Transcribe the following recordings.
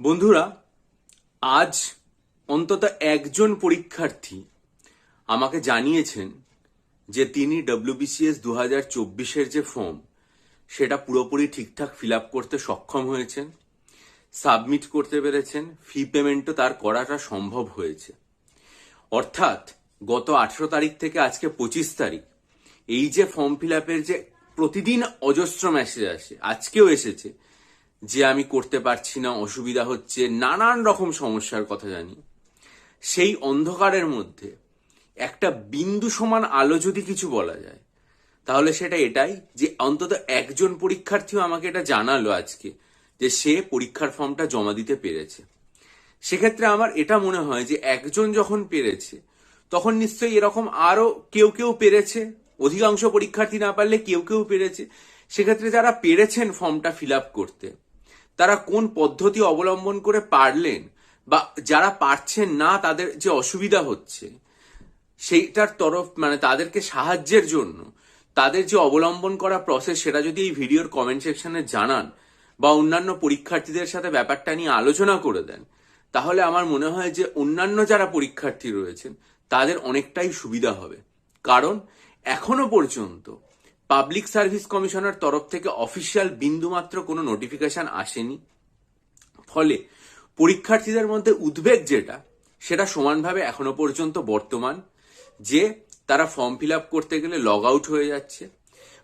বন্ধুরা, আজ অন্তত একজন পরীক্ষার্থী আমাকে জানিয়েছেন যে তিনি ডব্লিউবিসিএস দু হাজার চব্বিশের যে ফর্ম সেটা পুরোপুরি ঠিকঠাক ফিল আপ করতে সক্ষম হয়েছেন, সাবমিট করতে পেরেছেন ফি পেমেন্টও তার করাটা সম্ভব হয়েছে। অর্থাৎ গত আঠেরো তারিখ থেকে আজকে পঁচিশ তারিখ, এই যে ফর্ম ফিল আপের যে প্রতিদিন অজস্র মেসেজ আসে, আজকেও এসেছে যে আমি করতে পারছি না, অসুবিধা হচ্ছে, নানান রকম সমস্যার কথা জানি। সেই অন্ধকারের মধ্যে একটা বিন্দু সমান আলো যদি কিছু বলা যায়, তাহলে সেটা এটাই যে অন্তত একজন পরীক্ষার্থীও আমাকে এটা জানালো আজকে, যে সে পরীক্ষার ফর্মটা জমা দিতে পেরেছে। সেক্ষেত্রে আমার এটা মনে হয় যে একজন যখন পেরেছে, তখন নিশ্চয়ই এরকম আরও কেউ কেউ পেরেছে, অধিকাংশ পরীক্ষার্থী না পারলে কেউ কেউ পেরেছে। সেক্ষেত্রে যারা পেরেছেন ফর্মটা ফিল করতে তারা কোন পদ্ধতি অবলম্বন করে পারলেন বা যারা পারছেন না তাদের যে অসুবিধা হচ্ছে, সেইটার তরফ মানে তাদেরকে সাহায্যের জন্য তাদের যে অবলম্বন করা প্রসেস সেটা যদি এই ভিডিওর কমেন্ট সেকশনে জানান বা অন্যান্য পরীক্ষার্থীদের সাথে ব্যাপারটা নিয়ে আলোচনা করে দেন, তাহলে আমার মনে হয় যে অন্যান্য যারা পরীক্ষার্থী রয়েছেন, তাদের অনেকটাই সুবিধা হবে। কারণ এখনও পর্যন্ত পাবলিক সার্ভিস কমিশনের তরফ থেকে অফিসিয়াল বিন্দুমাত্র কোনো নোটিফিকেশন আসেনি। ফলে পরীক্ষার্থীদের মধ্যে উদ্বেগ যেটা, সেটা সমানভাবে এখনও পর্যন্ত বর্তমান। যে তারা ফর্ম ফিল আপ করতে গেলে লগ আউট হয়ে যাচ্ছে,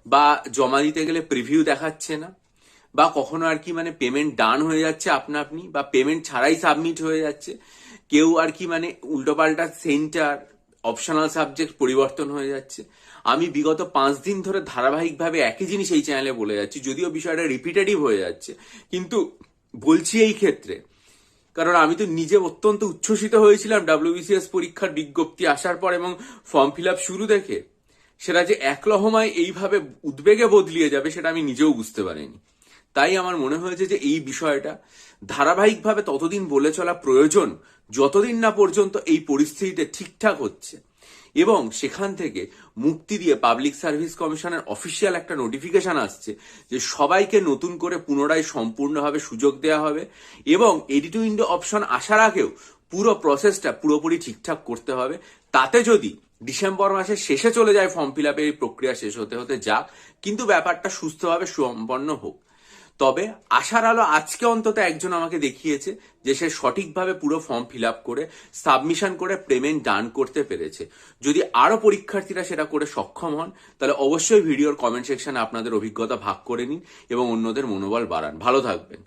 বা জমা দিতে গেলে প্রিভিউ দেখাচ্ছে না, বা কখনো আর কি মানে পেমেন্ট ডান হয়ে যাচ্ছে আপনা আপনি, বা পেমেন্ট ছাড়াই সাবমিট হয়ে যাচ্ছে। কেউ আর কি মানে উল্টোপাল্টা সেন্টার অপশনাল সাবজেক্ট পরিবর্তন হয়ে যাচ্ছে। আমি বিগত পাঁচ দিন ধরে ধারাবাহিকভাবে একই জিনিস এই চ্যানেলে বলে যাচ্ছি, যদিও বিষয়টা রিপিটেটিভ হয়ে যাচ্ছে। কিন্তু বলছি এই ক্ষেত্রে, কারণ আমি তো নিজে অত্যন্ত উচ্ছ্বসিত হয়েছিলাম ডাব্লিউবিসিএস পরীক্ষার বিজ্ঞপ্তি আসার পর এবং ফর্ম ফিল শুরু দেখে। সেটা যে এক লহমায় এইভাবে উদ্বেগে বদলিয়ে যাবে সেটা আমি নিজেও বুঝতে পারিনি। তাই আমার মনে হয়েছে যে এই বিষয়টা ধারাবাহিকভাবে ততদিন বলে চলা প্রয়োজন, যতদিন না পর্যন্ত এই পরিস্থিতিতে ঠিকঠাক হচ্ছে। এবং সেখান থেকে মুক্তি দিয়ে পাবলিক সার্ভিস কমিশনের অফিসিয়াল একটা নোটিফিকেশন আসছে যে সবাইকে নতুন করে পুনরায় সম্পূর্ণভাবে সুযোগ দেওয়া হবে এবং এডি টু ইন্ডো অপশন আসার আগেও পুরো প্রসেসটা পুরোপুরি ঠিকঠাক করতে হবে। তাতে যদি ডিসেম্বর মাসের শেষে চলে যায় ফর্ম ফিল আপের এই প্রক্রিয়া শেষ হতে হতে যাক কিন্তু ব্যাপারটা সুস্থভাবে সম্পন্ন হোক। তবে আশার আলো আজকে অন্তত একজন আমাকে দেখিয়েছে যে সে সঠিকভাবে পুরো ফর্ম ফিল আপ করে, সাবমিশন করে পেমেন্ট ডান করতে পেরেছে। যদি আরও পরীক্ষার্থীরা সেটা করে সক্ষম হন, তাহলে অবশ্যই ভিডিওর কমেন্ট সেকশনে আপনাদের অভিজ্ঞতা ভাগ করে নিন এবং অন্যদের মনোবল বাড়ান। ভালো থাকবেন।